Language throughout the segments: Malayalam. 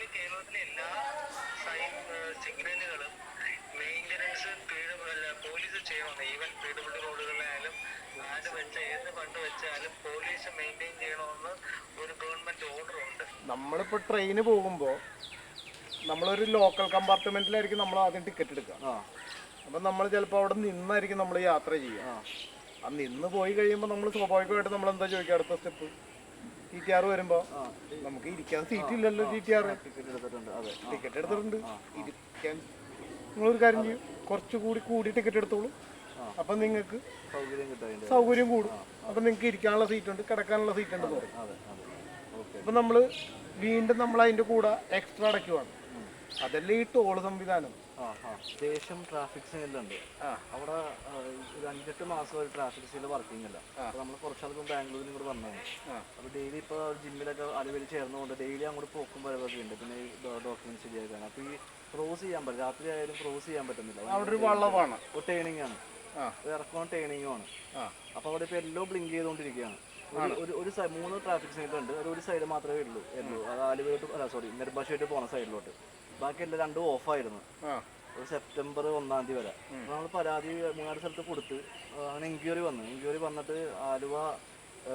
നിലവിൽ കേരളത്തിലെ എല്ലാ സൈൻ സിഗ്നലുകളും മെയിന്റനൻസ് അല്ല പോലീസ് ചെയ്യണം ഈവൻ പി ഡബ്ല്യു റോഡുകളിലായാലും ആര് വെച്ച ഏത് ഫണ്ട് വെച്ചാലും പോലീസ് മെയിന്റെയിൻ ചെയ്യണമെന്ന് ഒരു ഗവൺമെന്റ് ഓർഡർ ഉണ്ട്. നമ്മളിപ്പോൾ ട്രെയിന് പോകുമ്പോൾ നമ്മളൊരു ലോക്കൽ കമ്പാർട്ട്മെന്റിലായിരിക്കും നമ്മൾ ആദ്യം ടിക്കറ്റ് എടുക്കുക. ആ. അപ്പം നമ്മൾ ചിലപ്പോൾ അവിടെ നിന്നായിരിക്കും നമ്മൾ യാത്ര ചെയ്യുക. ആ. ആ നിന്ന് പോയി കഴിയുമ്പോൾ നമ്മൾ സ്വാഭാവികമായിട്ട് നമ്മൾ എന്താ ചോദിക്കുക? അടുത്ത സ്റ്റെപ്പ് ടി ടി ആർ വരുമ്പോൾ ആ നമുക്ക് ഇരിക്കാൻ സീറ്റ് ഇല്ലല്ലോ ടി ടി ആർ ടിക്കറ്റ് എടുത്തിട്ടുണ്ട്. ഇരിക്കാൻ. നിങ്ങളൊരു കാര്യം ചെയ്യും. കുറച്ചുകൂടി കൂടി ടിക്കറ്റ് എടുത്തോളൂ. അപ്പം നിങ്ങൾക്ക് സൗകര്യം അതിന്റെ കൂടും. അപ്പം നിങ്ങൾക്ക് ഇരിക്കാനുള്ള സീറ്റ് ഉണ്ട് കിടക്കാനുള്ള സീറ്റ് ഉണ്ട്. പറയും അപ്പം നമ്മൾ വീണ്ടും നമ്മൾ അതിന്റെ കൂടെ എക്സ്ട്രാ അടയ്ക്കുവാണ്. അതല്ലേ ഈ ടോൾ സംവിധാനം. ദേശം ട്രാഫിക് സെയിലുണ്ട്. അവിടെ ഒരു അഞ്ചെട്ട് മാസം ഒരു ട്രാഫിക് സെയിൽ വർക്കിംഗ് അല്ല. അപ്പോൾ നമ്മൾ കുറച്ചാൾക്കും ബാംഗ്ലൂരിൽ ഇങ്ങോട്ട് വന്നതാണ്. ആ. അപ്പോൾ ഡെയിലി ഇപ്പോൾ ജിമ്മിലൊക്കെ അലുവലി ചേർന്നുകൊണ്ട് ഡെയിലി അങ്ങോട്ട് പോക്കും വരവൊക്കെ ഉണ്ട്. പിന്നെ ഈ ഡോക്യുമെന്റ് ശരിയാക്കാൻ അപ്പൊ ഈ ക്രോസ് ചെയ്യാൻ പറ്റും രാത്രി ആയാലും ക്രോസ് ചെയ്യാൻ പറ്റുന്നില്ല. അവിടെ ഒരു വള്ളമാണ് ഒരു ടേണിംഗ് ആണ്. ഇറക്കവും ടേണിങ്ങും ആണ്. അപ്പൊ അവിടെ ഇപ്പൊ എല്ലോ ബ്ലിങ്ക് ചെയ്തുകൊണ്ടിരിക്കുകയാണ് ഒരു- ഒരു മൂന്ന് ട്രാഫിക് സൈഡ് ഉണ്ട്. ഒരു ഒരു സൈഡ് മാത്രമേ ഉള്ളൂ. എല്ലോ. അത് ആലുവയോട്ട് അല്ല സോറി നെർബാഷായിട്ട് പോണ സൈഡിലോട്ട് ബാക്കി എല്ലാം രണ്ടും ഓഫായിരുന്നു സെപ്റ്റംബർ ഒന്നാം തീയതി വരെ. നമ്മൾ പരാതി മൂന്നാൽ സ്ഥലത്ത് കൊടുത്ത് അങ്ങനെ എൻക്വയറി വന്നു. എൻക്വയറി വന്നിട്ട് ആലുവ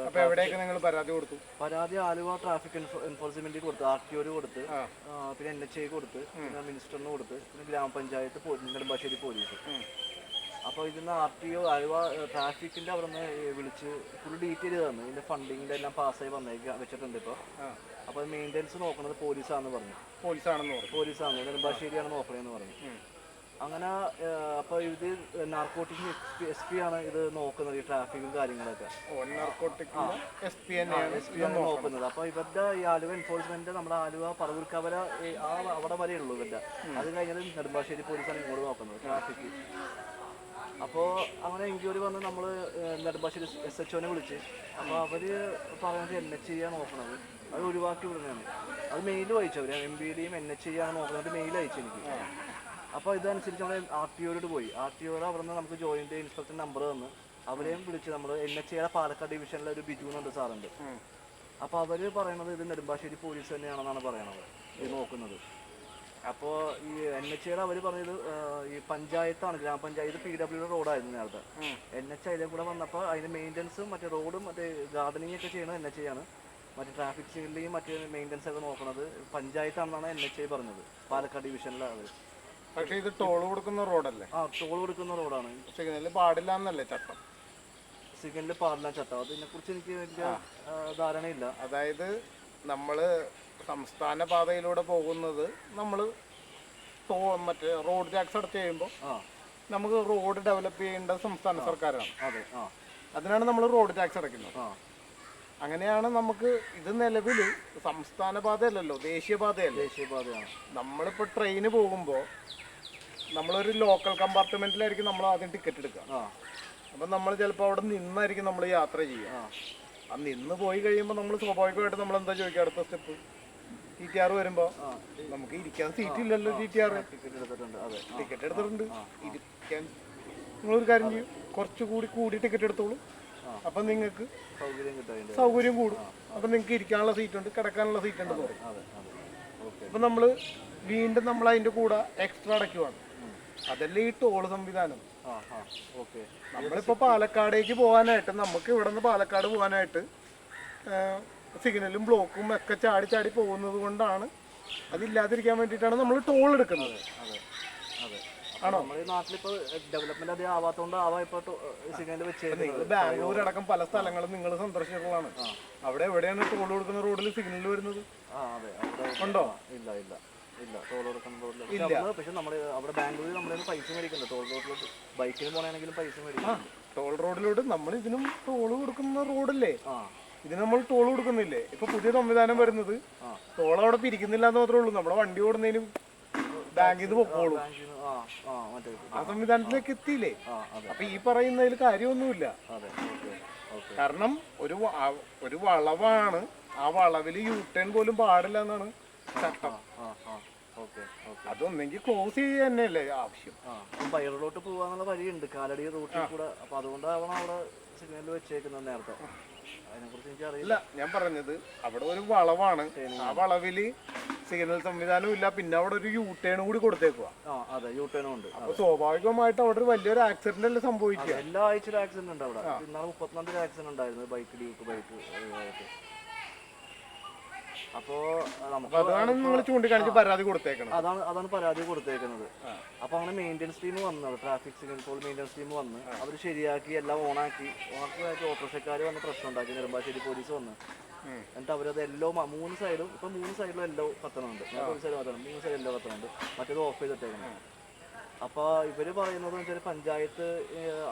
അപ്പൊ എവിടെയൊക്കെ നിങ്ങൾ പരാതി കൊടുത്തു? പരാതി ആലുവ ട്രാഫിക് എൻഫോഴ്സ്മെന്റിൽ കൊടുത്ത് ആർ ടി ഒര് കൊടുത്ത് പിന്നെ എൻ എച്ച് ഐ കൊടുത്ത് പിന്നെ മിനിസ്റ്ററിന് കൊടുത്ത് പിന്നെ ഗ്രാമപഞ്ചായത്ത് നെടുമ്പാശ്ശേരി പോലീസ് അപ്പൊ അപ്പോൾ ഇതിന്ന് ആർ ടി ഒ ആലുവ ട്രാഫിക്കിന്റെ അവിടെ നിന്ന് വിളിച്ച് ഫുൾ ഡീറ്റെയിൽ തന്നു ഇതിന്റെ ഫണ്ടിങ്ങിന്റെ എല്ലാം പാസ്സായി വന്നേക്ക് വെച്ചിട്ടുണ്ട് ഇപ്പോൾ അപ്പൊ അപ്പോൾ മെയിന്റെനൻസ് നോക്കുന്നത് പോലീസാണെന്ന് പറഞ്ഞു. പോലീസാണെന്ന് പറഞ്ഞു. പോലീസാണ് നെടുമ്പാശ്ശേരിയാണ് നോക്കണേന്ന് പറഞ്ഞു. അങ്ങനെ അപ്പോൾ ഇത് നാർക്കോട്ടിക് എസ് പി ആണ് ഇത് നോക്കുന്നത് ഈ ട്രാഫിക്കും കാര്യങ്ങളൊക്കെ. എസ് പി ആണ് നോക്കുന്നത്. അപ്പോൾ ഇവരുടെ ഈ ആലുവ എൻഫോഴ്സ്മെന്റ് നമ്മുടെ ആലുവ പറവൂർക്കവല ആ അവിടെ വരെ ഉള്ളൂ ഇവരുടെ. അത് കഴിഞ്ഞാൽ നെടുമ്പാശ്ശേരി പോലീസാണ് ഇങ്ങോട്ട് നോക്കുന്നത് ട്രാഫിക് അപ്പോൾ അങ്ങനെ എൻക്വയറി വന്ന് നമ്മൾ നെടുമ്പാശ്ശേരി എസ് എച്ച് ഒനെ വിളിച്ച് അപ്പോൾ അവർ പറയുന്നത് എൻ എച്ച് ചെയ്യാൻ നോക്കണത് അത് ഒഴിവാക്കി വിടുന്നതാണ്. അത് മെയിൽ വായിച്ചു അവർ എം ബി ഡിയും എൻ എച്ച് ചെയ്യാൻ നോക്കുന്നത്. മെയിൽ അയച്ചു എനിക്ക്. അപ്പോൾ ഇതനുസരിച്ച് നമ്മൾ ആർ ടി ഒയോട് പോയി. ആർ ടി ഒയുടെ അവിടെ നിന്ന് നമുക്ക് ജോയിന്റ് ഇൻസ്പെക്ടർ നമ്പർ തന്ന്. അവരെയും വിളിച്ച് നമ്മൾ എൻ എച്ച് എ പാലക്കാട് ഡിവിഷനിലെ ഒരു ബിജു എന്നുണ്ട് സാറുണ്ട് അപ്പോൾ അവർ പറയണത് ഇത് നെടുമ്പാശ്ശേരി പോലീസ് തന്നെയാണെന്നാണ് പറയണത്. ഇത് നോക്കുന്നത്. അപ്പോൾ ഈ എൻ എച്ച് ഐയുടെ അവർ പറഞ്ഞത് ഈ പഞ്ചായത്താണ്. ഗ്രാമപഞ്ചായത്ത് പി ഡബ്ല്യുടെ റോഡായിരുന്നു നേരത്തെ. എൻ എച്ച് ഐയിലും കൂടെ വന്നപ്പോൾ അതിന്റെ മെയിന്റനൻസും മറ്റേ റോഡും മറ്റേ ഗാർഡനിങ് ഒക്കെ ചെയ്യണത് എൻ എച്ച് ഐ ആണ് മറ്റേ ട്രാഫിക് സിഗ്നലിയും മറ്റേ മെയിന്റനൻസ് ഒക്കെ നോക്കണത് പഞ്ചായത്താണെന്നാണ് എൻ എച്ച് ഐ പറഞ്ഞത്. പാലക്കാട് ഡിവിഷനിലെ അവർ പക്ഷെ ഇത് ടോൾ കൊടുക്കുന്ന റോഡല്ലേ? ആ ടോൾ കൊടുക്കുന്ന റോഡാണ്. സിഗ്നലിൽ പാടില്ല എന്നല്ലേ ചട്ടം? സിഗ്നലിൽ പാടില്ല ചട്ടം. അതിനെ കുറിച്ച് എനിക്ക് വലിയ ധാരണയില്ല. അതായത് നമ്മൾ സംസ്ഥാന പാതയിലൂടെ പോകുന്നത് നമ്മൾ മറ്റേ റോഡ് ടാക്സ് അടച്ച് കഴിയുമ്പോൾ നമുക്ക് റോഡ് ഡെവലപ്പ് ചെയ്യേണ്ട സംസ്ഥാന സർക്കാരാണ്. അതെ അതിനാണ് നമ്മൾ റോഡ് ടാക്സ് അടയ്ക്കുന്നത്. അങ്ങനെയാണ് നമുക്ക് ഇത് നിലവിൽ സംസ്ഥാന പാതയല്ലല്ലോ ദേശീയപാതയല്ല ദേശീയപാതയാണ് നമ്മളിപ്പോൾ ട്രെയിന് പോകുമ്പോൾ നമ്മളൊരു ലോക്കൽ കമ്പാർട്ട്മെന്റിലായിരിക്കും നമ്മൾ ആദ്യം ടിക്കറ്റ് എടുക്കുക. ആ. അപ്പം നമ്മൾ ചിലപ്പോൾ അവിടെ നിന്നായിരിക്കും നമ്മൾ യാത്ര ചെയ്യുക. ആ. നിന്ന് പോയി കഴിയുമ്പോൾ നമ്മൾ സ്വാഭാവികമായിട്ട് നമ്മൾ എന്താ ചോദിക്കുക? അടുത്ത സ്റ്റെപ്പ് ടി ടി ആർ വരുമ്പോൾ ആ. നമുക്ക് ഇരിക്കാൻ സീറ്റ് ഇല്ലല്ലോ ടി ടി ആർ ടിക്കറ്റ് എടുത്തിട്ടുണ്ട്. അതെ. ടിക്കറ്റ് എടുത്തിട്ടുണ്ട്. ഇരിക്കാൻ. നിങ്ങളൊരു കാര്യം ചെയ്യും. കുറച്ചുകൂടി കൂടി ടിക്കറ്റ് എടുത്തോളൂ. അപ്പം നിങ്ങൾക്ക് സൗകര്യം കൂടും. അപ്പൊ നിങ്ങൾക്ക് ഇരിക്കാനുള്ള സീറ്റ് ഉണ്ട് കിടക്കാനുള്ള സീറ്റ് ഉണ്ട് അപ്പൊ നമ്മൾ വീണ്ടും നമ്മൾ അതിന്റെ കൂടെ എക്സ്ട്രാ അടയ്ക്കുവാണ്. അതല്ലേ ഈ ടോൾ സംവിധാനം. നമ്മളിപ്പോ പാലക്കാടേക്ക് പോകാനായിട്ട് നമുക്ക് ഇവിടെ നിന്ന് പാലക്കാട് പോകാനായിട്ട് സിഗ്നലും ബ്ലോക്കും ഒക്കെ ചാടി ചാടി പോകുന്നത് കൊണ്ടാണ് അതില്ലാതിരിക്കാൻ വേണ്ടിയിട്ടാണ് നമ്മൾ ടോൾ എടുക്കുന്നത്. ആണോ? നമ്മുടെ ഈ നാട്ടിലിപ്പോ ഡെവലപ്മെന്റ് അധികം ആവാത്തോണ്ട് ആവാ ഇപ്പൊ സിഗ്നൽ വെച്ചേക്കുന്നത് നിങ്ങൾ ബാംഗ്ലൂർ അടക്കം പല സ്ഥലങ്ങളും നിങ്ങൾ സന്ദർശിച്ചിട്ടുള്ളതാണ്. അവിടെ എവിടെയാണ് ടോൾ കൊടുക്കുന്ന റോഡിൽ സിഗ്നൽ വരുന്നത്? ആ അതെ. ഉണ്ടോ? ഇല്ല ഇല്ല ഇല്ല. ടോൾ കൊടുക്കുന്ന റോഡിൽ പക്ഷെ നമ്മുടെ അവിടെ ബാംഗ്ലൂരിൽ നമ്മുടെ പൈസ മേടിക്കുന്നുണ്ട്. ടോൾ റോഡിലോട്ട് ബൈക്കിന് പോകണമെങ്കിലും പൈസ മേടിക്കും ടോൾ റോഡിലോട്ട് നമ്മൾ ഇതിനും ടോൾ കൊടുക്കുന്ന റോഡല്ലേ ഇതിന് നമ്മൾ ടോൾ കൊടുക്കുന്നില്ലേ? ഇപ്പൊ പുതിയ സംവിധാനം വരുന്നത്. ടോൾ അവിടെ പിരിക്കുന്നില്ല എന്ന് മാത്രമേ ഉള്ളൂ. നമ്മുടെ വണ്ടി ഓടുന്നതിനും ബാങ്കിൽ നിന്ന് പൊക്കോളൂ. ആ സംവിധാനത്തിലേക്ക് എത്തിയില്ലേ? അപ്പൊ ഈ പറയുന്നതിൽ കാര്യമൊന്നുമില്ല. കാരണം ഒരു ഒരു വളവാണ്. ആ വളവിൽ യു ടേൺ പോലും പാടില്ല എന്നാണ് ചട്ടം. അതൊന്നെങ്കിൽ ക്ലോസ് ചെയ്യുക തന്നെയല്ലേ ആവശ്യം? ആ പോവാന്നുള്ള പോകാന്നുള്ള വഴിയുണ്ട്. കാലടി റൂട്ടിൽ കൂടെ. അപ്പൊ അതുകൊണ്ടാവണം അവിടെ സിഗ്നൽ വെച്ചേക്കുന്നത് നേരത്തെ. അതിനെക്കുറിച്ച് എനിക്കറിയില്ല. അറിയില്ല ഞാൻ പറഞ്ഞത് അവിടെ ഒരു വളവാണ്. ആ വളവിൽ സിഗ്നൽ സംവിധാനം ഇല്ല. പിന്നെ അവിടെ ഒരു യൂ കൂടി കൊടുത്തേക്കുക ആ അതെ യൂ ടേണും ഉണ്ട്. അപ്പൊ സ്വാഭാവികമായിട്ട് അവിടെ ഒരു വലിയൊരു ആക്സിഡന്റ് അല്ലേ സംഭവിക്കുക? എല്ലാ ആഴ്ചയിലും ആക്സിഡന്റ് ഉണ്ട് അവിടെ. ഇന്നാളെ മുപ്പത്തിനാല് തീയതി ആക്സിഡന്റ് ഉണ്ടായിരുന്നു ബൈക്ക് ഡ്യൂക്ക് ബൈക്ക് അപ്പോ നമുക്ക് അതാണ് നിങ്ങൾ ചൂണ്ടിക്കാണിച്ച് പരാതി കൊടുത്തേക്കണം അതാണ് അതാണ് പരാതി കൊടുത്തേക്കുന്നത് അപ്പൊ അങ്ങനെ മെയിന്റെനൻസ് ടീം വന്നു traffic signal pole maintenance team വന്ന് അവർ ശരിയാക്കി എല്ലാം ഓണാക്കി ഓണാക്കി ഓട്ടോറിക്ഷക്കാർ വന്ന് പ്രശ്നം ഉണ്ടാക്കി നെടുമ്പാശ്ശേരി പോലീസ് വന്ന്. എന്നിട്ട് അവരത് എല്ലോ മൂന്ന് സൈഡും ഇപ്പൊ മൂന്ന് സൈഡിലും എല്ലോ കത്തണുണ്ട് ഒരു സൈഡ് കത്തണം മൂന്ന് സൈഡ് എല്ലോ കത്തണുണ്ട് മറ്റേത് ഓഫ് ചെയ്തിട്ടേക്കണം. അപ്പൊ ഇവർ പറയുന്നത് വെച്ചാൽ പഞ്ചായത്ത്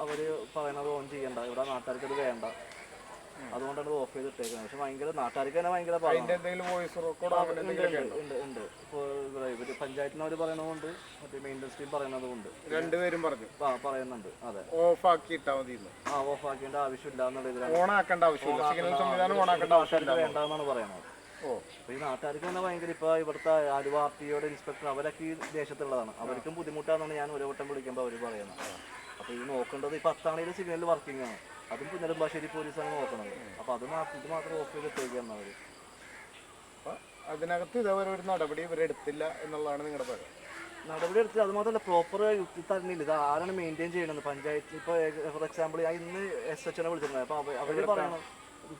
അവർ പറയണത് ഓൺ ചെയ്യണ്ട. ഇവിടെ നാട്ടുകാർക്ക് അത് വേണ്ട. അതുകൊണ്ടാണ് ഇത് ഓഫ് ചെയ്തിട്ടേക്കുന്നത്. പക്ഷെ ഭയങ്കര നാട്ടുകാർക്ക് തന്നെ ഭയങ്കര ഉണ്ട് ഇവർ പഞ്ചായത്തിന് അവർ പറയണതുകൊണ്ട് മറ്റേ മെയിന്റെനൻസ് ടീം പറയണതുകൊണ്ട് രണ്ടുപേരും പറഞ്ഞു. ആ പറയുന്നുണ്ട്. അതെ. ഓഫ് ആക്കി ഇട്ടാ മതി ആ ഓഫ് ആക്കേണ്ട ആവശ്യമില്ല എന്നുള്ള ഇതിലാണ് ഓൺ ആവശ്യമില്ല. സിഗ്നൽ സംവിധാനം ആവശ്യമില്ല. വേണ്ടെന്നാണ് പറയുന്നത്. ഓ. ഈ നാട്ടുകാർക്ക് തന്നെ ഭയങ്കര ഇപ്പൊ ഇവിടുത്തെ ആലുവ ആർ ഇൻസ്പെക്ടർ അവരൊക്കെ ഈ ദേശത്തുള്ളതാണ്. അവർക്കും ബുദ്ധിമുട്ടാണെന്നാണ് ഞാൻ ഒരു വട്ടം വിളിക്കുമ്പോൾ അവർ പറയുന്നത്. അപ്പൊ ഈ നോക്കേണ്ടത് ഇപ്പൊ അത്താണിയിലെ സിഗ്നൽ വർക്കിംഗ് ആണ്. അതും പുനരുമ്പാശ്ശേരി പോലീസാണ് നോക്കണത് അപ്പൊ അത് മാത്രം ഇത് മാത്രം ഓഫ് ചെയ്തിട്ടേക്കാണ് അവർ അപ്പൊ അതിനകത്ത് ഇതേപോലെ ഒരു നടപടി ഇവരെടുത്തില്ല എന്നുള്ളതാണ് നിങ്ങളുടെ പേര് നടപടി എടുത്ത് അത് മാത്രമല്ല പ്രോപ്പർ യുക്തി തരുന്നില്ല ഇത് ആരാണ് മെയിന്റെയിൻ ചെയ്യണത്? പഞ്ചായത്ത് ഇപ്പോൾ ഫോർ എക്സാമ്പിൾ ഞാൻ ഇന്ന് എസ് എച്ച് ആണ് വിളിച്ചിരുന്നത് അപ്പോൾ അവർ പറയണം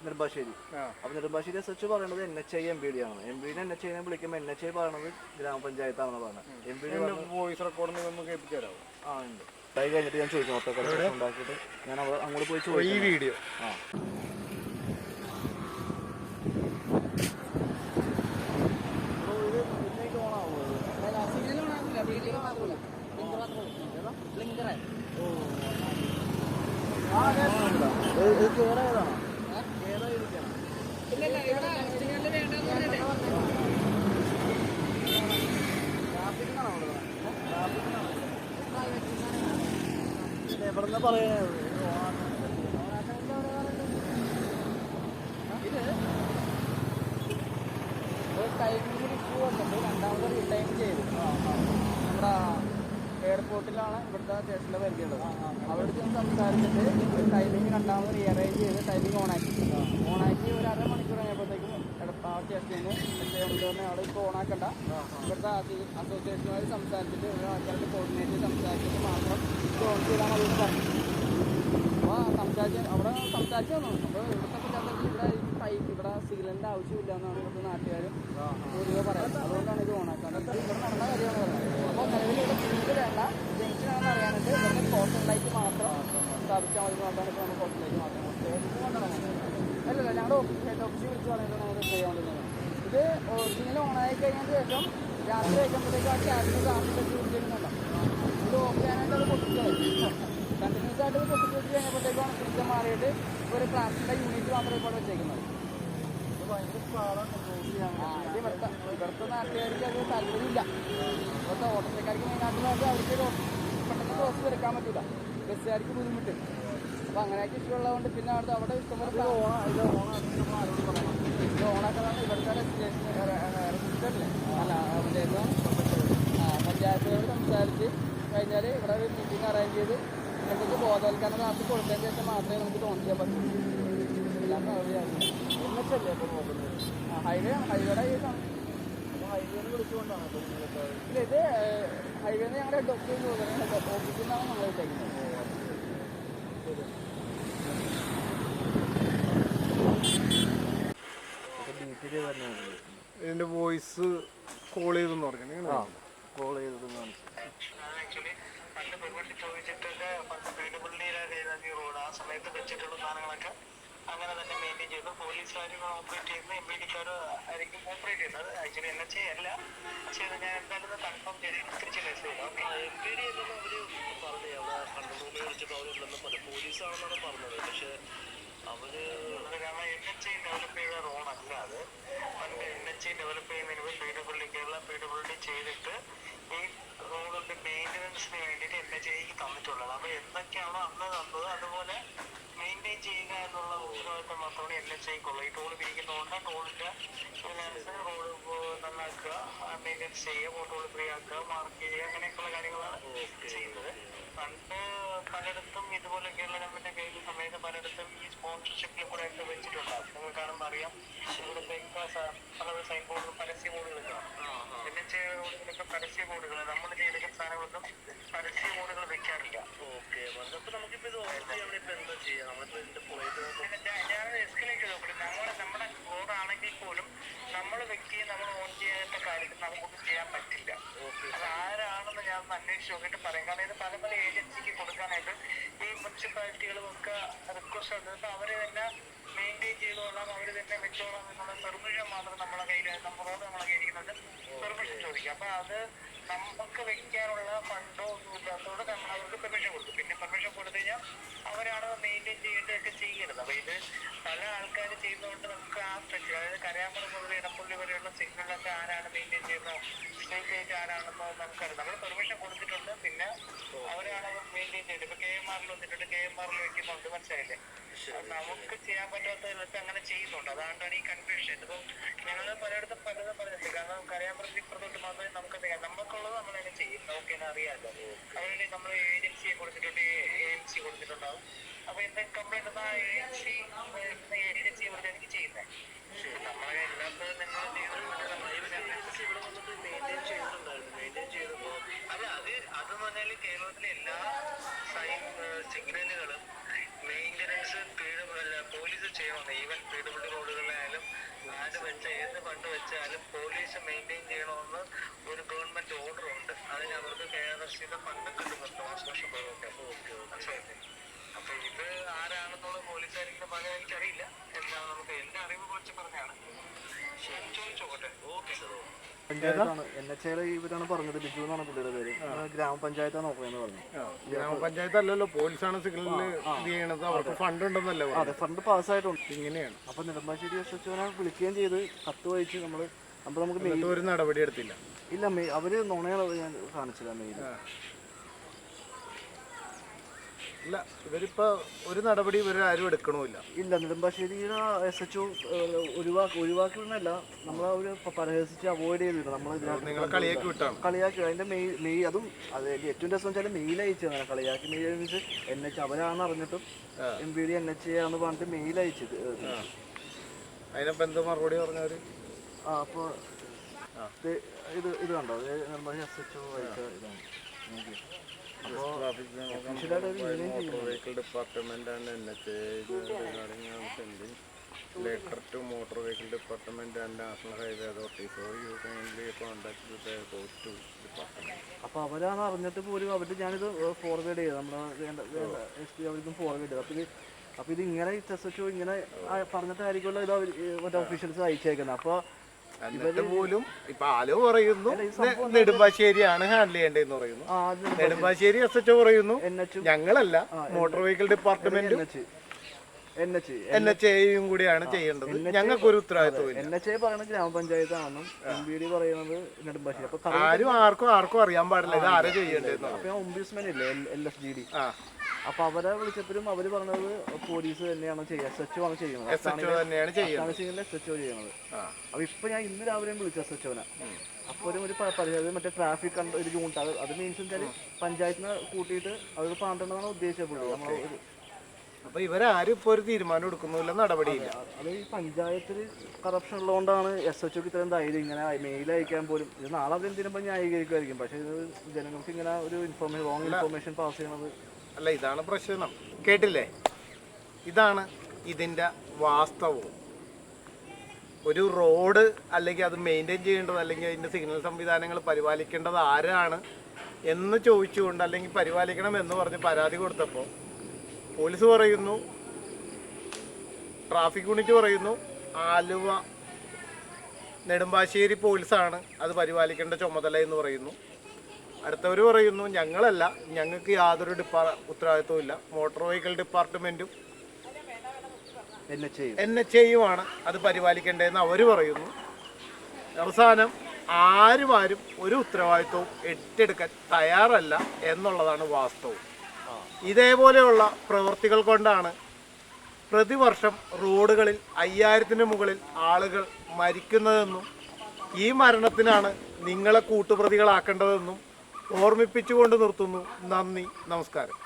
നെടുമ്പാശ്ശേരി അപ്പൊ അപ്പോൾ നെടുമ്പാശ്ശേരി എസ് എച്ച് പറയണത് N H I M B D ആണ്. M B D N H ഐനെ വിളിക്കുമ്പോൾ എൻ എച്ച് ഐ പറയണത് ഗ്രാമപഞ്ചായത്താണെന്ന് പറഞ്ഞത് M B D voice recording നമുക്ക് ഒന്ന് കേൾപ്പിച്ചു തരാമോ ആ ഉണ്ട്. ഉണ്ടായി കഴിഞ്ഞിട്ട് ഞാൻ ചോദിക്കും ഓട്ടോക്കാരെ ഉണ്ടാക്കിയിട്ട്. ഞാൻ അവിടെ അങ്ങോട്ട് പോയി ചോദിക്കും ഈ വീഡിയോ. ആ. എവിടെന്നാ പറയുന്നത് ടൈമിംഗ് ഇഷ്യൂ വന്നിട്ട് രണ്ടാമത് റീടൈം ചെയ്തു. നമ്മുടെ എയർപോർട്ടിലാണ് ഇവിടുത്തെ സ്റ്റേഷനിൽ പരിചയമുള്ളത് അവിടെ ചെന്ന് സംസാരിച്ചിട്ട് ടൈമിംഗ് രണ്ടാമത് റീഅറേഞ്ച് ചെയ്ത് ടൈമിംഗ് ഓണാക്കി ഓണാക്കി ആ സ്റ്റേഷനിൽ എത്തിയോണ്ട് അവിടെ ഇപ്പോൾ ഓണാക്കണ്ട. ഇവിടുത്തെ അസോസിയേഷനുമായി സംസാരിച്ചിട്ട് ഇവിടെ ആൾക്കാർക്ക് കോർഡിനേറ്റ് സംസാരിച്ചിട്ട് മാത്രം ഇത് ഓൺ ചെയ്താൽ മതി എന്ന് പറഞ്ഞു. അപ്പോൾ സംസാരിച്ച് അവിടെ സംസാരിച്ചു തന്നു അപ്പോൾ ഇവിടുത്തെ പശ്ചാത്തലത്തിൽ ഇവിടെ ഈ പൈപ്പ് ഇവിടെ സിഗ്നലിന്റെ ആവശ്യമില്ല എന്നാണ് ഇവിടുത്തെ നാട്ടുകാരും പൊതുവെ പറയുന്നത്. അതുകൊണ്ടാണ് ഇത് ഇത് ഇവിടെ നടന്ന കാര്യമാണ് പറയുന്നത്. അപ്പോൾ നിലവിൽ ഇവിടെ ഫീൽഡ് വേണ്ട. ജംഗ്ഷനാണെന്ന് അറിയാനായിട്ട് ഇവിടുത്തെ കോട്ടൺ ലൈറ്റ് മാത്രം സ്ഥാപിച്ചാൽ മതി ഇപ്പോൾ നമ്മൾ കോട്ടൺ ലൈറ്റ് മാത്രം ഞങ്ങളുടെ ഓഫീസ് ഹെഡ് ഓഫീസിൽ വിളിച്ച് പറഞ്ഞിട്ട് ചെയ്യാവുന്നതാണ് ഇത് ഒറിജിനൽ ഓണായി കഴിഞ്ഞതിന് ശേഷം രാത്രി കഴിക്കുമ്പോഴത്തേക്ക് ആ ക്യാബിന് ട്രാഫിക് വെച്ച് ഇത് ഓഫ് ചെയ്യാനായിട്ട് അത് പൊട്ടിച്ചു കണ്ടിന്യൂസ് ആയിട്ട് ഇത് കഴിഞ്ഞപ്പോഴത്തേക്കാണ് പിടിച്ച മാറിയിട്ട് ഒരു പ്ലാസ്റ്റിക്കിന്റെ യൂണിറ്റ് മാത്രമേ ഇപ്പോൾ വെച്ചേക്കുന്നത്. ഇവിടുത്തെ നാട്ടുകാർക്ക് അത് താല്പര്യമില്ല. ഇവിടുത്തെ ഓട്ടോറിക്ഷക്കാർക്ക് മെയിനായിട്ട് നോക്കി അവർക്ക് പെട്ടെന്ന് ക്രോസ് എടുക്കാൻ പറ്റില്ല ബസ്സുകാർക്ക് ബുദ്ധിമുട്ട്. അപ്പോൾ അങ്ങനെയൊക്കെ ഇഷ്യൂ ഉള്ളതുകൊണ്ട് പിന്നെ അവിടുത്തെ അവിടെ ഇഷ്ടംപോലെ ഇത് ഇവിടുത്തെ അല്ല പഞ്ചായത്ത് ആ പഞ്ചായത്തുകാരോട് സംസാരിച്ച് കഴിഞ്ഞാൽ ഇവിടെ ഒരു മീറ്റിംഗ് അറേഞ്ച് ചെയ്ത് ഇങ്ങനത്തെ ബോധവൽക്കരണ ക്ലാസ് കൊടുത്തതിന് ശേഷം മാത്രമേ നമുക്ക് ഓൺ ചെയ്യാൻ എല്ലാം അപ്പോൾ നോക്കുന്നത്? ആ ഹൈവേ ഹൈവേയുടെ ഇല്ല ഇത് ഹൈവേന്ന് ഞങ്ങളുടെ ഡോക്ടർ ഓഫീസിൽ നിന്നാണ് നമ്മൾ വിട്ടേക്കുന്നത് അപ്പോൾ ഡി ടി തന്നെയാണ് ഇതിന്റെ വോയിസ് കോൾ ചെയ്തെന്ന് പറഞ്ഞു. നിങ്ങൾ കോൾ ചെയ്തത് കാണിച്ചു ആക്ച്വലി പണ്ട് പെൺകുട്ടി ചോദിച്ചിട്ടൊക്കെ പണ്ട് പീഡബിളിറ്റിയിലൊക്കെ ഏതാണ്ട് ഈ റോഡ് ആ സമയത്ത് വെച്ചിട്ടുള്ള സാധനങ്ങളൊക്കെ അങ്ങനെ തന്നെ മെയിന്റെയിൻ ചെയ്യുന്നു പോലീസുകാരും ഓപ്പറേറ്റ് ചെയ്യുന്നു. എം പി ഡിക്കാരും ആയിരിക്കും ഓപ്പറേറ്റ് ചെയ്യുന്നത്. ആക്ച്വലി എൻ എച്ച് അല്ല പക്ഷേ ഞാൻ എന്തായാലും കൺഫേം ചെയ്ത്. തിരിച്ച് message okay M P D എന്നൊന്നും പറഞ്ഞു അവിടെ കൺട്രോൾ അവരുണ്ടെന്ന് പറഞ്ഞു പോലീസാണെന്നാണ് പറഞ്ഞത്. പക്ഷേ അവർ കാരണം എൻ എച്ച് ഐ അത്. പണ്ട് എൻ എച്ച് ഐ ഡെവലപ്പ് ചെയ്യുന്നതിന് പി ചെയ്തിട്ട് ഈ റോഡിന്റെ മെയിന്റനൻസിന് വേണ്ടിയിട്ട് എൻ എച്ച് ഐക്ക് തന്നിട്ടുള്ളത്. അപ്പോൾ എന്തൊക്കെയാണോ അന്ന് തന്നത്? അതുപോലെ മെയിന്റെയിൻ ചെയ്യുക എന്നുള്ള ഉത്തരവാദിത്തം മാത്രമാണ് എൻ എച്ച് ഐക്കുള്ളൂ ഈ ടോൾ പിരിക്കുന്നതുകൊണ്ട് ടോളിന്റെ റോഡ് നന്നാക്കുക മെയിന്റെനൻസ് ചെയ്യുക ടോൾ ഫ്രീ ആക്കുക മാർക്ക് ചെയ്യുക അങ്ങനെയൊക്കെയുള്ള കാര്യങ്ങളാണ് ചെയ്യുന്നത്. പണ്ട് പലയിടത്തും ഇതുപോലെ കേരള ഗവൺമെന്റ് കയ്യിൽ സമയത്ത് പലയിടത്തും ഈ സ്പോൺസർഷിപ്പിൽ കൂടെ ഒക്കെ വെച്ചിട്ടുണ്ട് നിങ്ങൾ കാണുമ്പോൾ അറിയാം. ഇവിടുത്തെ പല സൈൻ ബോർഡുകൾ പരസ്യ ബോർഡുകളൊക്കെ പിന്നെ ചെയ്തൊക്കെ പരസ്യ ബോർഡുകൾ നമ്മൾ ചെയ്തെടുക്കുന്ന സാധനങ്ങളൊന്നും പരസ്യ ബോർഡുകൾ വെക്കാറില്ല. ഓക്കെ അപ്പൊ നമുക്കിപ്പോ ഇത് ഓർഡർ ചെയ്യാൻ ഇപ്പൊ എന്താ ചെയ്യാ? നമ്മുടെ അന്വേഷിച്ച് നോക്കിയിട്ട് പറയാം കാരണം പല പല ഏജൻസിക്ക് കൊടുക്കാനായിട്ട് ഈ മുനിസിപ്പാലിറ്റികളും റിക്വസ്റ്റ് എടുത്തിട്ട് അവർ തന്നെ മെയിന്റെയിൻ ചെയ്തോളാം അവർ തന്നെ വെച്ചോളാം എന്നുള്ള പെർമിഷൻ മാത്രം നമ്മളെ കയ്യിൽ നമ്മളോട് നമ്മളെ കയ്യിൽ ഇരിക്കുന്നുണ്ട് പെർമിഷൻ ചോദിക്കും അപ്പൊ അത് നമുക്ക് വെക്കാനുള്ള ഫണ്ടോ ഒന്നും ഇല്ലാത്തതുകൊണ്ട് നമ്മൾ അവർക്ക് പെർമിഷൻ കൊടുത്തു. പിന്നെ പെർമിഷൻ കൊടുത്തു കഴിഞ്ഞാൽ അവരാണ് മെയിന്റെയിൻ ചെയ്യേണ്ടതൊക്കെ ചെയ്യരുത് അപ്പൊ ഇത് പല ആൾക്കാർ ചെയ്യുന്നതുകൊണ്ട് നമുക്ക് ആ സ്ട്രെച്ച് അതായത് കരയാമ്പറ മുതൽ ഇടപ്പള്ളി വരെയുള്ള സിഗ്നലൊക്കെ ആരാണ് മെയിന്റെയിൻ ചെയ്യുന്നോ സ്റ്റേറ്റ് ലൈറ്റ് ആരാണെന്നോ നമുക്കറിയാം നമ്മൾ പെർമിഷൻ കൊടുത്തിട്ടുണ്ട് പിന്നെ അവരാണ് മെയിന്റെയിൻ ചെയ്യുന്നത് ഇപ്പൊ കെ എം ആറിൽ വന്നിട്ടുണ്ട് കെ എം ആറിൽ വെക്കുന്നുണ്ട് മനസ്സിലായില്ലേ നമുക്ക് ചെയ്യാൻ പറ്റാത്തതിലൊക്കെ അങ്ങനെ ചെയ്യുന്നുണ്ട് അതാണ്ടാണ് ഈ കൺഫ്യൂഷൻ ഇപ്പം ഞങ്ങൾ പലയിടത്തും പലതും പറഞ്ഞിട്ടുണ്ട് കാരണം കരയാമ്പറത്തിൽ ഇപ്പുറത്തോട്ട് മാത്രമേ നമുക്കറിയാം നമുക്കുള്ളത് നമ്മൾ തന്നെ ചെയ്യും നമുക്ക് തന്നെ അറിയാമല്ലോ അതുകൊണ്ട് നമ്മൾ ഏജൻസിയെ കൊടുത്തിട്ടുണ്ട് ഏജൻസി കൊടുത്തിട്ടുണ്ടാവും അപ്പൊ എന്തെങ്കിലും കംപ്ലൈന്റ് ഏജൻസി ഏജൻസി വെച്ച ഏത് ഫണ്ട് വെച്ചാലും പോലീസ് മെയിന്റെയിൻ ചെയ്യണമെന്ന് ഒരു ഗവൺമെന്റ് ഓർഡർ ഉണ്ട്. അതിന് അവർക്ക് കെ ആർ എസ് സിയുടെ ഫണ്ട് കിട്ടുന്നുണ്ട്. പോലൊക്കെ മനസ്സിലായില്ലേ അപ്പൊ ഇത് ആരാണെന്നുള്ള പോലീസുകാരിന്റെ പല എനിക്കറിയില്ല. എന്താ നമുക്ക് എന്റെ അറിവ് കുറിച്ച് പറഞ്ഞാണ്. ചോദിച്ചോട്ടെ ഓക്കെ സാർ പഞ്ചായത്താണ്. എൻ എച്ച് എയുടെ ഇവരാണ് പറഞ്ഞത് ബിജു എന്നാണ് പുള്ളിയുടെ പേര്. ആ, ഗ്രാമപഞ്ചായത്താണ് നോക്കുന്നതെന്ന് പറഞ്ഞു ഗ്രാമപഞ്ചായത്ത് അല്ലല്ലോ പോലീസാണ് സിഗ്നലിൽ ഇത് ചെയ്യണത്. അവർക്ക് ഫണ്ട് ഉണ്ടെന്നല്ലേ അതെ ഫണ്ട് പാസ്സായിട്ടുണ്ട് ഇങ്ങനെയാണ്. അപ്പൊ നെടുമ്പാശ്ശേരി എസ് എച്ച് വിളിക്കുകയും ചെയ്ത് കത്ത് വായിച്ച് നമ്മൾ അപ്പൊ നമുക്ക് ഒരു നടപടി എടുത്തില്ല. ഇല്ല അവർ നുണയാണ് ഞാൻ കാണിച്ചില്ല മെയിൽ ഇല്ല ഇവരിപ്പോ ഒരു നടപടി ഇവർ ആരും എടുക്കണമില്ല. ഇല്ല നെടുമ്പാശ്ശേരിയുടെ എസ് എച്ച് ഒഴിവാക്കി ഒഴിവാക്കണമെന്നല്ല നമ്മൾ അവർ പരഹസിച്ച് അവോയ്ഡ് ചെയ്തില്ല നമ്മൾ കളിയാക്കി വിട്ടാണ് കളിയാക്കി. അതിന്റെ മെയ് മെയ് അതും അത് ഏറ്റവും രസം വെച്ചാൽ മെയിൽ അയച്ചു അങ്ങനെ. കളിയാക്കി മെയിൽ അയച്ച് എൻ എച്ച് അവരാണെന്ന് അറിഞ്ഞിട്ടും M P D N H ആണെന്ന് പറഞ്ഞിട്ട് മെയിൽ അയച്ചത് അതിനപ്പോ എന്ത് മറുപടി പറഞ്ഞവര്? ആ അപ്പോൾ ഇത് ഇത് കണ്ടോ? നെടുമ്പാശ്ശേരി എസ് എച്ച് ഒ അയച്ച ഇതാണ്. നോക്കി. Official motor vehicle department and N H sending letter to motor vehicle department and national highway authority so you kindly contact with post department അപ്പോൾ അവരാണ് അറിഞ്ഞിട്ട് പോലും അവരുടെ ഞാനിത് ഫോർവേഡ് ചെയ്തത് നമ്മുടെ എസ് പി അവർക്കും ഫോർവേഡ് ചെയ്തത് അപ്പോൾ ഇത് അപ്പോൾ ഇത് ഇങ്ങനെ ടെസ്റ്റ് ഇങ്ങനെ പറഞ്ഞിട്ടായിരിക്കുമല്ലോ ഇത് അവർ മറ്റേ ഒഫീഷ്യൽസ് അയച്ചേക്കുന്നത് അപ്പോൾ എന്നിട്ട് പോലും ഇപ്പൊ ആലോ പറയുന്നു. നെടുമ്പാശ്ശേരിയാണ് ഹാൻഡിൽ ചെയ്യേണ്ടതെന്ന് പറയുന്നു. നെടുമ്പാശ്ശേരി. എസ് എച്ച് പറയുന്നു. ഞങ്ങളല്ല motor vehicle department N H എയും കൂടിയാണ് ചെയ്യേണ്ടത്. ഞങ്ങൾക്കൊരു ഉത്തരവാദിത്വം എൻ എച്ച് പറയുന്നത് ഗ്രാമപഞ്ചായത്താണെന്നും എം ബി ഡി പറയുന്നത് നെടുമ്പാശ്ശേരി. ആരും ആർക്കും ആർക്കും അറിയാൻ പാടില്ല. ഇത് ആരും ചെയ്യേണ്ടത് ഒംബിസ്മെൻ ഇല്ലേ. എൽ എസ് ജി ഡി ആ അപ്പോൾ അവരെ വിളിച്ചപ്പോഴും അവർ പറഞ്ഞത് പോലീസ് തന്നെയാണ് ചെയ്യുക. എസ് എച്ച് ആണ് ചെയ്യുന്നത്. എസ് എച്ച് തന്നെയാണ് ചെയ്യുന്നത്. അഫ്ഗാനിസ്ഥാനിലെ എസ് എച്ച് ചെയ്യുന്നത്. അപ്പൊ ഇപ്പൊ ഞാൻ ഇന്ന് രാവിലെയും വിളിച്ചു എസ് എച്ച് അപ്പൊ ഒരു ഒരു പരിഹാരം മറ്റേ ട്രാഫിക് കണ്ട ഒരു യൂണിറ്റ് അത് അത് മീൻസ് വെച്ചാൽ പഞ്ചായത്തിനെ കൂട്ടിയിട്ട് അവർ പാണ്ടെന്നാണ് ഉദ്ദേശിച്ചത്. നമ്മൾ അപ്പൊ ഇവരാരും ഇപ്പൊ ഒരു തീരുമാനം എടുക്കുന്നില്ല നടപടിയില്ല. അത് ഈ പഞ്ചായത്തിൽ കറപ്ഷൻ ഉള്ളതുകൊണ്ടാണ് എസ് എച്ച് ഒക്കെ ഇത്രയും ധൈര്യം. ഇങ്ങനെ മെയിൽ അയക്കാൻ പോലും ഇത് നാളെ അവർ എന്തിനും ന്യായീകരിക്കുമായിരിക്കും. പക്ഷെ ഇത് ജനങ്ങൾക്ക് ഇങ്ങനെ ഒരു ഇൻഫർമേഷൻ റോങ് ഇൻഫർമേഷൻ പാസ് ചെയ്യണത് അല്ല ഇതാണ് പ്രശ്നം. കേട്ടില്ലേ? ഇതാണ് ഇതിന്റെ വാസ്തവം. ഒരു റോഡ് അല്ലെങ്കിൽ അത് മെയിന്റെയിൻ ചെയ്യേണ്ടത് അല്ലെങ്കിൽ അതിന്റെ സിഗ്നൽ സംവിധാനങ്ങൾ പരിപാലിക്കേണ്ടത് ആരാണ് എന്ന് ചോദിച്ചുകൊണ്ട് അല്ലെങ്കിൽ പരിപാലിക്കണം എന്ന് പറഞ്ഞ് പരാതി കൊടുത്തപ്പോൾ പോലീസ് പറയുന്നു ട്രാഫിക് യൂണിറ്റ് പറയുന്നു ആലുവ നെടുമ്പാശ്ശേരി പോലീസാണ് അത് പരിപാലിക്കേണ്ട ചുമതല എന്ന് പറയുന്നു. അടുത്തവർ പറയുന്നു ഞങ്ങളല്ല ഞങ്ങൾക്ക് യാതൊരു ഡിപ്പാ ഉത്തരവാദിത്വവും ഇല്ല. മോട്ടോർ വെഹിക്കിൾ ഡിപ്പാർട്ട്മെന്റും എൻ എച്ച് ഐയുമാണ് അത് പരിപാലിക്കേണ്ടതെന്ന് അവർ പറയുന്നു. അവസാനം ആരും ആരും ഒരു ഉത്തരവാദിത്വവും ഏറ്റെടുക്കാൻ തയ്യാറല്ല എന്നുള്ളതാണ് വാസ്തവം. ഇതേപോലെയുള്ള പ്രവൃത്തികൾ കൊണ്ടാണ് പ്രതിവർഷം റോഡുകളിൽ അയ്യായിരത്തിന് മുകളിൽ ആളുകൾ മരിക്കുന്നതെന്നും ഈ മരണത്തിനാണ് നിങ്ങളെ കൂട്ടുപ്രതികളാക്കേണ്ടതെന്നും ഓർമ്മിപ്പിച്ചുകൊണ്ട് നിർത്തുന്നു. നന്ദി. നമസ്കാരം.